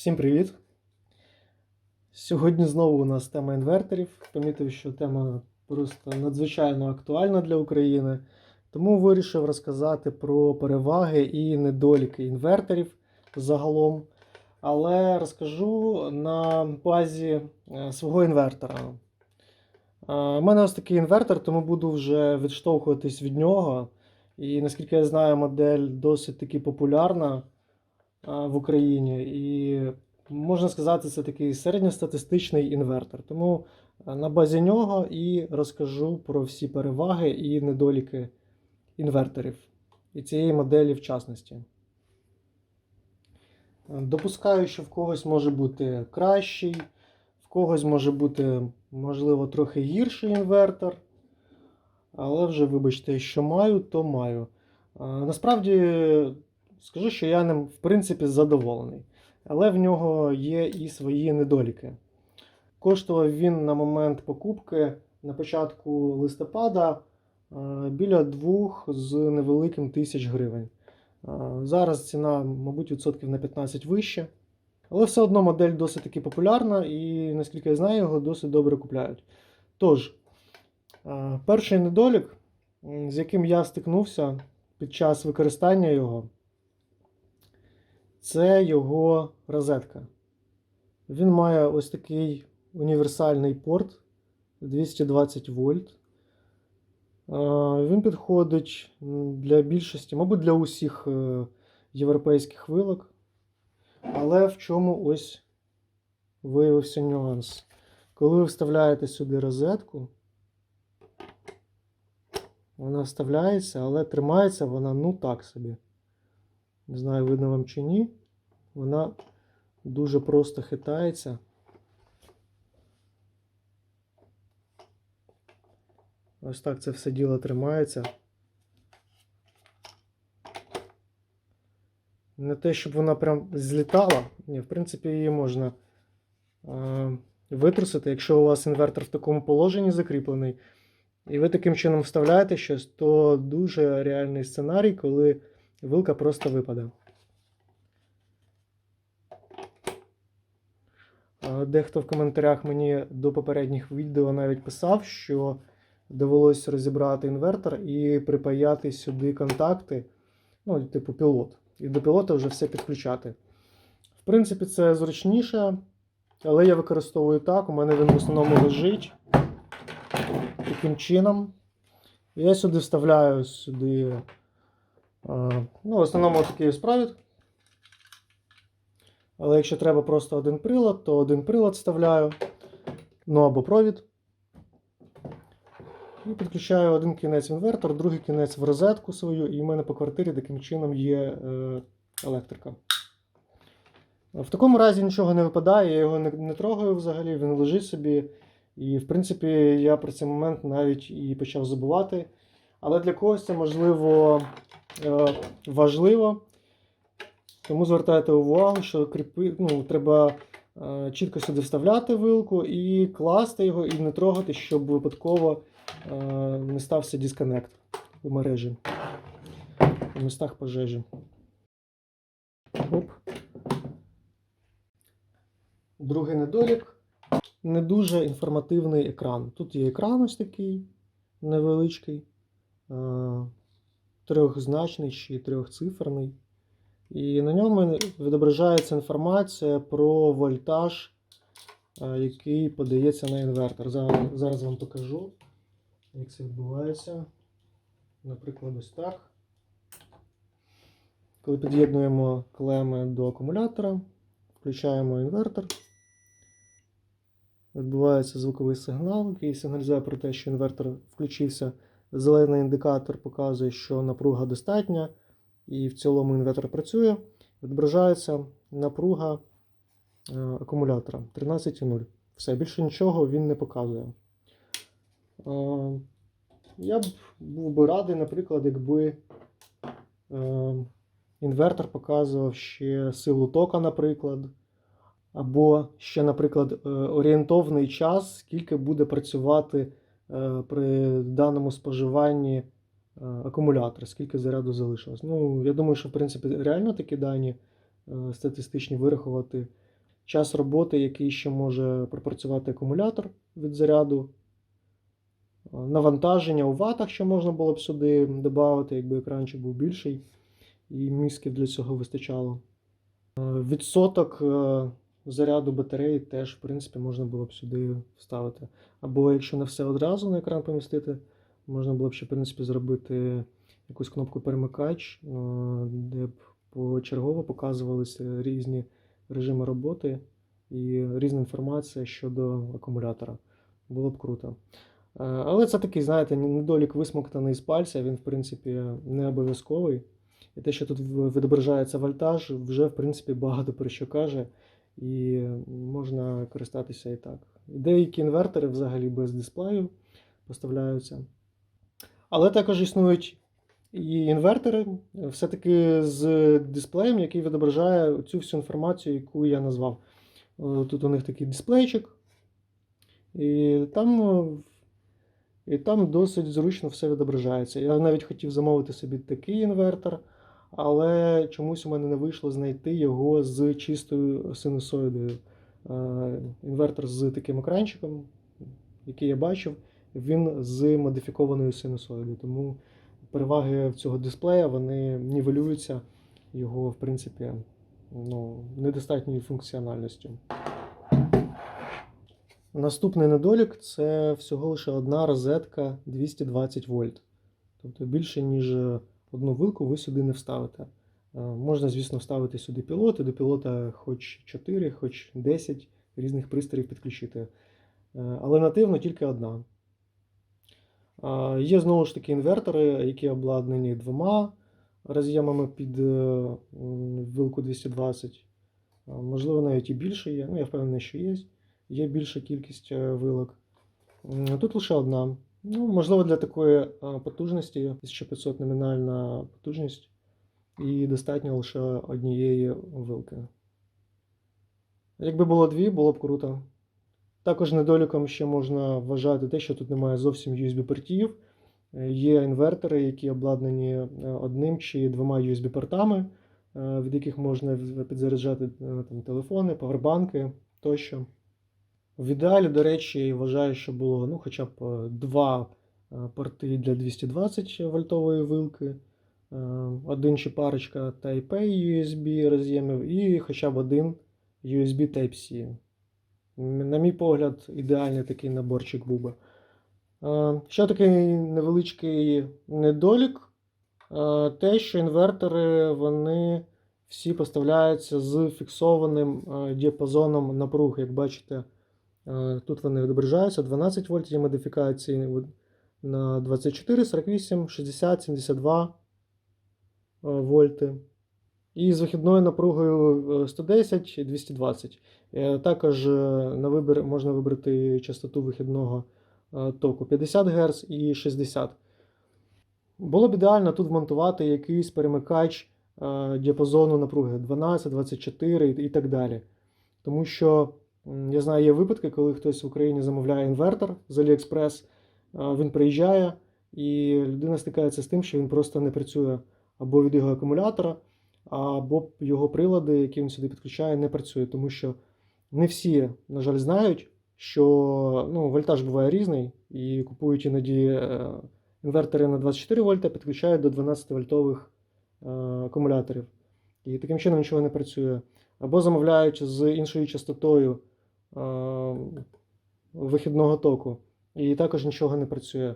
Всім привіт! Сьогодні знову у нас тема інверторів. Помітив, що тема просто надзвичайно актуальна для України, тому вирішив розказати про переваги і недоліки інверторів загалом. Але розкажу на базі е, свого інвертора. Е, У мене ось такий інвертор, тому буду вже відштовхуватись від нього. І наскільки я знаю, модель досить таки популярна в Україні. І можна сказати, це такий середньостатистичний інвертор. Тому на базі нього і розкажу про всі переваги і недоліки інверторів і цієї моделі в частності. Допускаю, що в когось може бути кращий, в когось може бути, можливо, трохи гірший інвертор. Але вже, вибачте, що маю, то маю. Насправді скажу, що я ним в принципі задоволений. Але в нього є і свої недоліки. Коштував він на момент покупки на початку листопада біля 2 з невеликим тисяч гривень. Зараз ціна, мабуть, відсотків на 15 вище. Але все одно модель досить таки популярна і, наскільки я знаю, його досить добре купляють. Тож, перший недолік, з яким я стикнувся під час використання його, це його розетка. Він має ось такий універсальний порт 220 вольт. Він підходить для більшості, мабуть, для усіх е, європейських вилок. Але в чому ось виявився нюанс? Коли ви вставляєте сюди розетку, вона вставляється, але тримається вона ну так собі. Не знаю, видно вам чи ні. Вона дуже просто хитається. Ось так це все діло тримається. Не те, щоб вона прям злітала. Ні, в принципі, її можна е, витрусити. Якщо у вас інвертор в такому положенні закріплений, і ви таким чином вставляєте щось, то дуже реальний сценарій, коли вилка просто випаде. Е, Дехто в коментарях мені до попередніх відео навіть писав, що довелось розібрати інвертор і припаяти сюди контакти, ну, типу пілот. І до пілота вже все підключати. В принципі, це зручніше, але я використовую так. У мене він в основному лежить таким чином. Я сюди вставляю сюди. Е, Ну, в основному такий ось провід. Але якщо треба просто один прилад, то один прилад вставляю. Ну або провід. І підключаю один кінець інвертор, другий кінець в розетку свою, і в мене по квартирі таким чином є е, електрика. В такому разі нічого не випадає, я його не, не трогаю взагалі, він лежить собі. І, в принципі, я про цей момент навіть і почав забувати. Але для когось це можливо важливо. Тому звертайте увагу, що кріпи, ну, треба е, чітко сюди вставляти вилку і класти його, і не трогати, щоб випадково е, не стався дисконект у мережі. У містах пожежі. Оп. Другий недолік не дуже інформативний екран. Тут є екран ось такий невеличкий, е, трьохзначний чи трьохциферний. І на ньому відображається інформація про вольтаж, е, який подається на інвертор. Зараз, зараз вам покажу, як це відбувається. Наприклад, ось так. Коли під'єднуємо клеми до акумулятора, включаємо інвертор. Відбувається звуковий сигнал, який сигналізує про те, що інвертор включився. Зелений індикатор показує, що напруга достатня, і в цілому інвертор працює. Відображається напруга е, акумулятора 13,0. Все, більше нічого він не показує. Е, я б був би радий, наприклад, якби е, інвертор показував ще силу тока, наприклад. Або ще, наприклад, орієнтовний час, скільки буде працювати при даному споживанні е, акумулятора, скільки заряду залишилось. Ну, я думаю, що в принципі реально такі дані е, статистичні вирахувати час роботи, який ще може пропрацювати акумулятор від заряду, е, навантаження у ватах, що можна було б сюди додати, якби екранчик був більший, і мізків для цього вистачало. Е, Відсоток е, заряду батареї теж, в принципі, можна було б сюди вставити. Або якщо не все одразу на екран помістити, можна було б ще, в принципі, зробити якусь кнопку перемикач, е, де б почергово показувалися різні режими роботи і різна інформація щодо акумулятора. Було б круто. Е, Але це такий, знаєте, недолік висмоктаний з пальця, він, в принципі, не обов'язковий. І те, що тут відображається вольтаж, вже, в принципі, багато про що каже, і можна користатися і так. Деякі інвертори взагалі без дисплею поставляються. Але також існують і інвертори, все-таки з дисплеєм, який відображає цю всю інформацію, яку я назвав. Тут у них такий дисплейчик, і там, і там досить зручно все відображається. Я навіть хотів замовити собі такий інвертор, але чомусь у мене не вийшло знайти його з чистою синусоїдою. Е, Інвертор з таким екранчиком, який я бачив, він з модифікованою синусоїдою. Тому переваги цього дисплея вони нівелюються його, в принципі, ну, недостатньою функціональністю. Наступний недолік це всього лише одна розетка 220 вольт. Тобто більше, ніж одну вилку ви сюди не вставите. Е, Можна, звісно, вставити сюди пілоти, до пілота хоч 4, хоч 10 різних пристроїв підключити. Е, Але нативно тільки одна. Є знову ж таки інвертори, які обладнані двома роз'ємами під е, вилку 220. Можливо, навіть і більше є. Ну, я впевнений, що є. Є більша кількість е, вилок. Тут лише одна. Ну, можливо, для такої потужності 1500 номінальна потужність, і достатньо лише однієї вилки. Якби було дві, було б круто. Також недоліком ще можна вважати те, що тут немає зовсім USB-портів. Є інвертори, які обладнані е, одним чи двома USB-портами, е, від яких можна підзаряджати е, там, телефони, павербанки тощо. В ідеалі, до речі, вважаю, що було ну, хоча б е, два е, порти для 220 вольтової вилки, е, один чи парочка Type-A USB роз'ємів і хоча б один USB Type-C. На мій погляд, ідеальний такий наборчик був Ще такий невеличкий недолік. Те, що інвертори вони всі поставляються з фіксованим діапазоном напруг. Як бачите, тут вони відображаються 12 вольт, є модифікації на 24, 48, 60, 72 е, вольти. І з вихідною напругою е, 110 і 220. Е, Також е, на вибір можна вибрати частоту вихідного е, току 50 Гц і 60. Було б ідеально тут вмонтувати якийсь перемикач е, діапазону напруги 12, 24 і так далі. Тому що я знаю, є випадки, коли хтось в Україні замовляє інвертор з AliExpress, він приїжджає, і людина стикається з тим, що він просто не працює або від його акумулятора, або його прилади, які він сюди підключає, не працює, тому що не всі, на жаль, знають, що ну, вольтаж буває різний, і купують іноді е, інвертори на 24 вольта, підключають до 12 вольтових е, акумуляторів. І таким чином нічого не працює. Або замовляють з іншою частотою вихідного току, і також нічого не працює.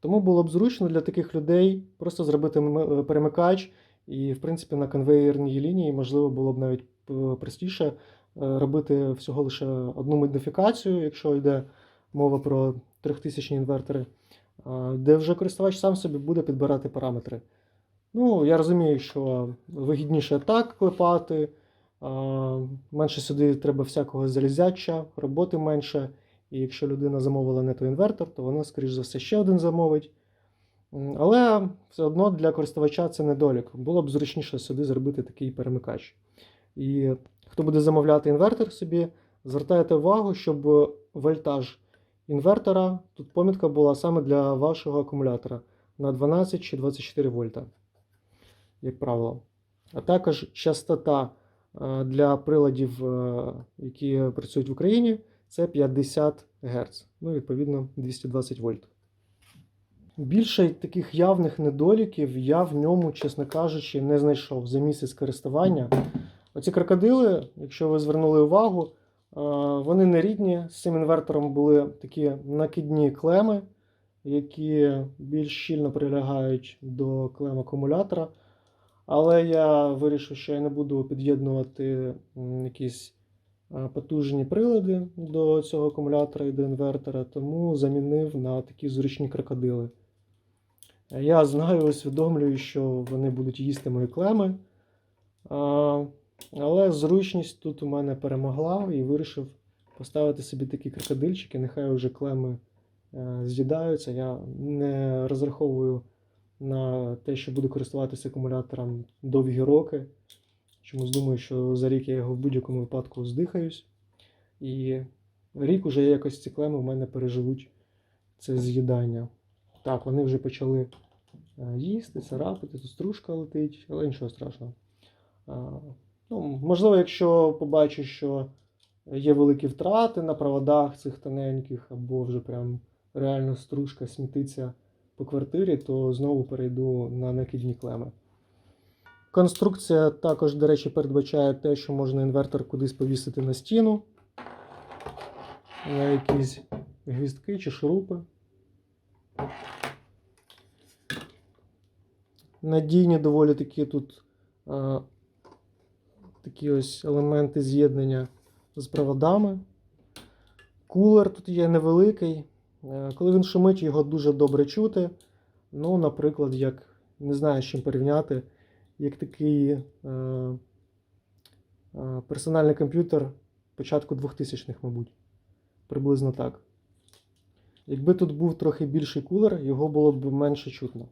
Тому було б зручно для таких людей просто зробити перемикач, і, в принципі, на конвейерній лінії можливо було б навіть простіше е, робити всього лише одну модифікацію, якщо йде мова про 3000 інвертори, е, де вже користувач сам собі буде підбирати параметри. Ну, я розумію, що вигідніше так клепати, е, менше сюди треба всякого залізяча, роботи менше. І якщо людина замовила не той інвертор, то вона, скоріш за все, ще один замовить. Але все одно для користувача це недолік. Було б зручніше сюди зробити такий перемикач. І хто буде замовляти інвертор собі, звертайте увагу, щоб вольтаж інвертора, тут помітка була саме для вашого акумулятора на 12 чи 24 вольта, як правило. А також частота для приладів, е, які працюють в Україні, це 50 Гц, ну, відповідно, 220 вольт. Більше таких явних недоліків я в ньому, чесно кажучи, не знайшов за місяць користування. Оці крокодили, якщо ви звернули увагу, е, вони не рідні. З цим інвертором були такі накидні клеми, які більш щільно прилягають до клем акумулятора. Але я вирішив, що я не буду під'єднувати якісь потужні прилади до цього акумулятора і до інвертора, тому замінив на такі зручні крокодили. Я знаю, усвідомлюю, що вони будуть їсти мої клеми. Але зручність тут у мене перемогла і вирішив поставити собі такі крокодильчики. Нехай вже клеми е, з'їдаються. Я не розраховую на те, що буду користуватися акумулятором довгі роки. Чомусь думаю, що за рік я його в будь-якому випадку здихаюсь. І рік уже якось ці клеми в мене переживуть це з'їдання. Так, вони вже почали е, їсти, царапати, тут стружка летить, але нічого страшного. Ну, можливо, якщо побачу, що є великі втрати на проводах цих тоненьких, або вже прям реально стружка смітиться по квартирі, то знову перейду на накидні клеми. Конструкція також, до речі, передбачає те, що можна інвертор кудись повісити на стіну, на якісь гвіздки чи шурупи. Надійні доволі такі тут а, такі ось елементи з'єднання з проводами. Кулер тут є невеликий. Е, Коли він шумить, його дуже добре чути. Ну, наприклад, як не знаю, з чим порівняти, як такий е, е, персональний комп'ютер початку 2000-х, мабуть. Приблизно так. Якби тут був трохи більший кулер, його було б менше чутно.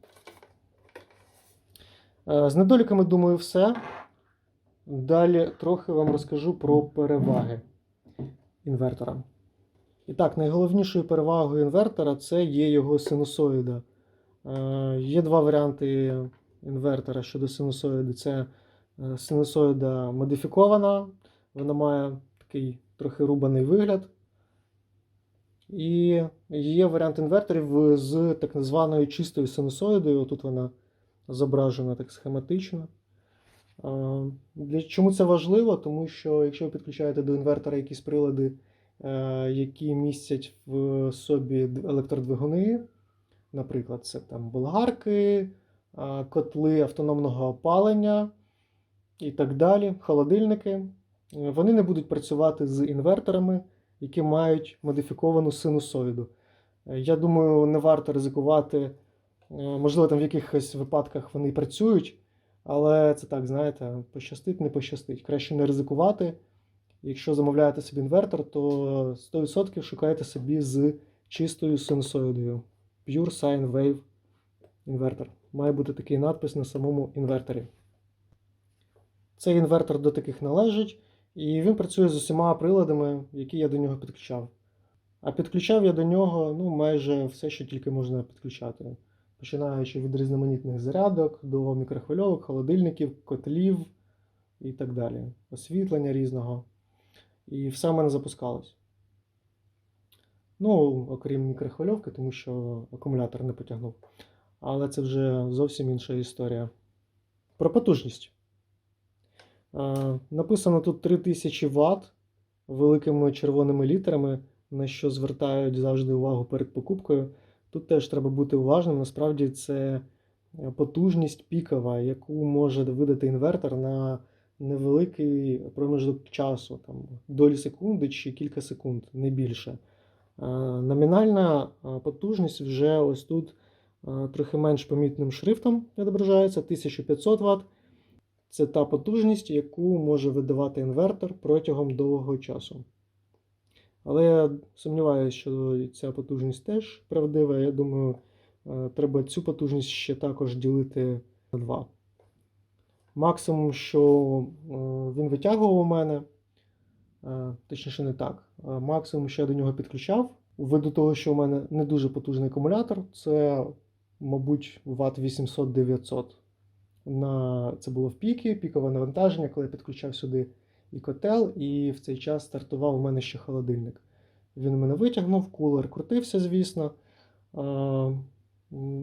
Е, З недоліками, думаю, все. Далі трохи вам розкажу про переваги інвертора. І так, найголовнішою перевагою інвертора це є його синусоїда. Е, Є два варіанти інвертора щодо синусоїди. Це е, синусоїда модифікована, вона має такий трохи рубаний вигляд. І є варіант інверторів з так званою чистою синусоїдою. Тут вона зображена так схематично. Для чому це важливо? Тому що якщо ви підключаєте до інвертора якісь прилади, е, які містять в собі електродвигуни, наприклад, це там болгарки, котли автономного опалення і так далі, холодильники, е, вони не будуть працювати з інверторами, які мають модифіковану синусоїду. Е, Я думаю, не варто ризикувати. Е, Можливо, там в якихось випадках вони працюють, але це так, знаєте, пощастить, не пощастить. Краще не ризикувати. Якщо замовляєте собі інвертор, то 100% шукайте собі з чистою синусоїдою. Pure Sine Wave інвертор. Має бути такий надпис на самому інверторі. Цей інвертор до таких належить, і він працює з усіма приладами, які я до нього підключав. А підключав я до нього ну, майже все, що тільки можна підключати починаючи від різноманітних зарядок до мікрохвильовок, холодильників, котлів і так далі. Освітлення різного. І все в мене запускалось. Ну, окрім мікрохвильовки, тому що акумулятор не потягнув. Але це вже зовсім інша історія. Про потужність. Е, Написано тут 3000 Вт великими червоними літерами, на що звертають завжди увагу перед покупкою. Тут теж треба бути уважним. Насправді це потужність пікова, яку може видати інвертор на невеликий проміжок часу, там, долі секунди чи кілька секунд, не більше. Е, Номінальна е, потужність вже ось тут е, трохи менш помітним шрифтом відображається 1500 Вт. Це та потужність, яку може видавати інвертор протягом довгого часу. Але я сумніваюся, що ця потужність теж правдива. Я думаю, треба цю потужність ще також ділити на 2. Максимум, що е, він витягував у мене, е, точніше не так. Максимум, що я до нього підключав, ввиду того, що у мене не дуже потужний акумулятор, це, мабуть, Вт 800-900. на це було в піки, пікове навантаження, коли я підключав сюди і котел, і в цей час стартував у мене ще холодильник. Він мене витягнув, кулер крутився, звісно.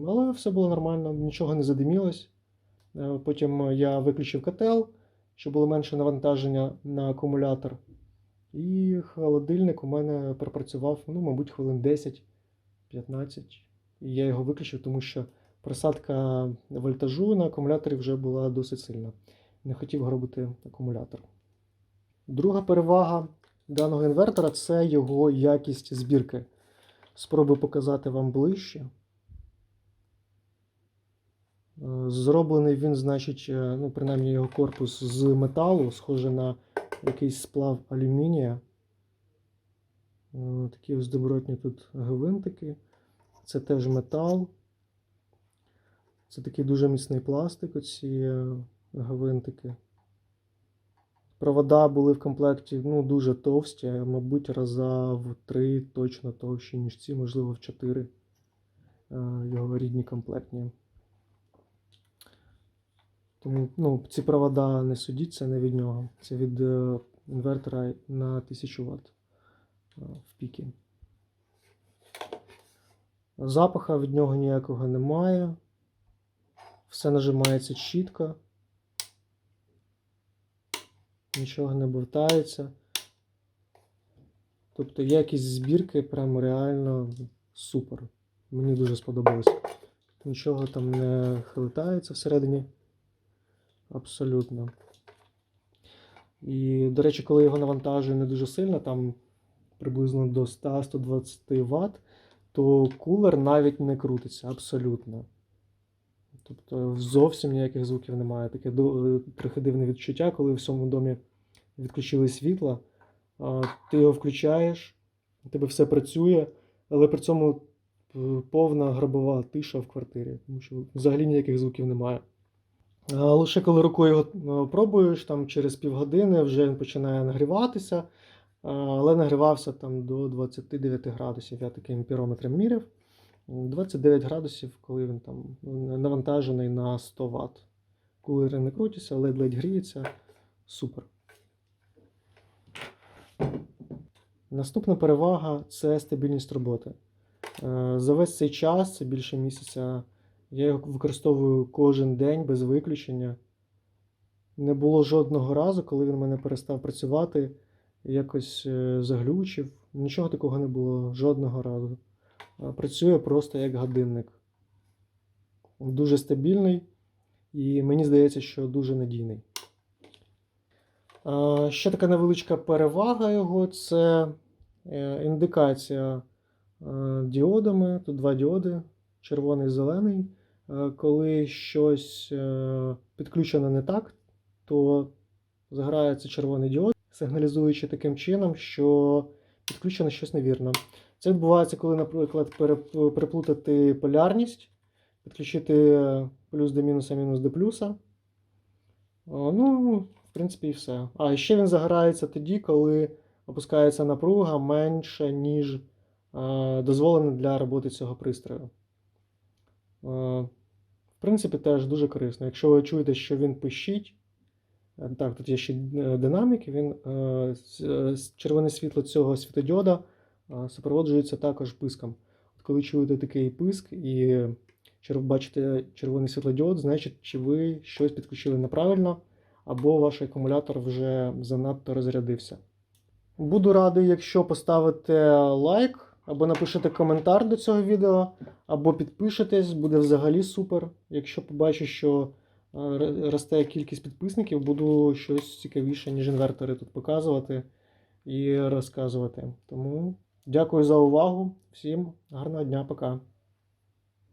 Але все було нормально, нічого не задимілось. Е, Потім я виключив котел, щоб було менше навантаження на акумулятор. І холодильник у мене пропрацював, ну, мабуть, хвилин 10-15. І я його виключив, тому що просадка вольтажу на акумуляторі вже була досить сильна. Не хотів гробити акумулятор. Друга перевага даного інвертора це його якість збірки. Спробую показати вам ближче. Е, Зроблений він, значить, е, ну, принаймні його корпус з металу, схоже на якийсь сплав алюмінія. Е, Такі ось добротні тут гвинтики. Це теж метал. Це такий дуже міцний пластик, оці гвинтики. Провода були в комплекті ну, дуже товсті, мабуть, раза в три точно товщі, ніж ці, можливо, в чотири. Його рідні комплектні. Тому ну, ці провода не судіть, це не від нього. Це від е, інвертора на 1000 Вт е, в піки. Запаха від нього ніякого немає. Все нажимається чітко. Нічого не бовтається. Тобто якість збірки прям реально супер. Мені дуже сподобалось. Нічого там не хилитається всередині. Абсолютно. І, до речі, коли його навантажую не дуже сильно, там приблизно до 100-120 Вт, то кулер навіть не крутиться абсолютно. Тобто зовсім ніяких звуків немає. Таке трохи дивне відчуття, коли в всьому домі відключили світло, ти його включаєш, у тебе все працює, але при цьому е, повна гробова тиша в квартирі, тому що взагалі ніяких звуків немає. А Лише коли рукою його е, пробуєш, там через півгодини вже він починає нагріватися, але нагрівався там до 29 градусів. Я таким пірометром міряв. 29 градусів, коли він там навантажений на 100 Вт. Кулери не крутяться, ледь-ледь гріється. Супер. Наступна перевага це стабільність роботи. Е, За весь цей час, це більше місяця, я його використовую кожен день без виключення. Не було жодного разу, коли він мене перестав працювати, якось е, заглючив. Нічого такого не було жодного разу. Працює просто як годинник. Дуже стабільний і мені здається, що дуже надійний. Ще така невеличка перевага його це е, індикація е, діодами. Тут два діоди: червоний і зелений. Е, Коли щось е, підключено не так, то заграється червоний діод, сигналізуючи таким чином, що підключено щось невірно. Це відбувається, коли, наприклад, переплутати полярність, підключити плюс до мінуса, мінус до плюса. Ну, в принципі, і все. А ще він загорається тоді, коли опускається напруга менше, ніж е, дозволено для роботи цього пристрою. В принципі, теж дуже корисно. Якщо ви чуєте, що він пищить, е, так, тут є ще е, динамік, він, е, червоне світло цього світодіода супроводжується також писком. От коли чуєте такий писк і бачите червоний світлодіод, значить, чи ви щось підключили неправильно, або ваш акумулятор вже занадто розрядився. Буду радий, якщо поставите лайк, або напишете коментар до цього відео, або підпишетесь, буде взагалі супер. Якщо побачу, що е, росте кількість підписників, буду щось цікавіше, ніж інвертори тут показувати і розказувати. Тому дякую за увагу. Всім гарного дня, пока.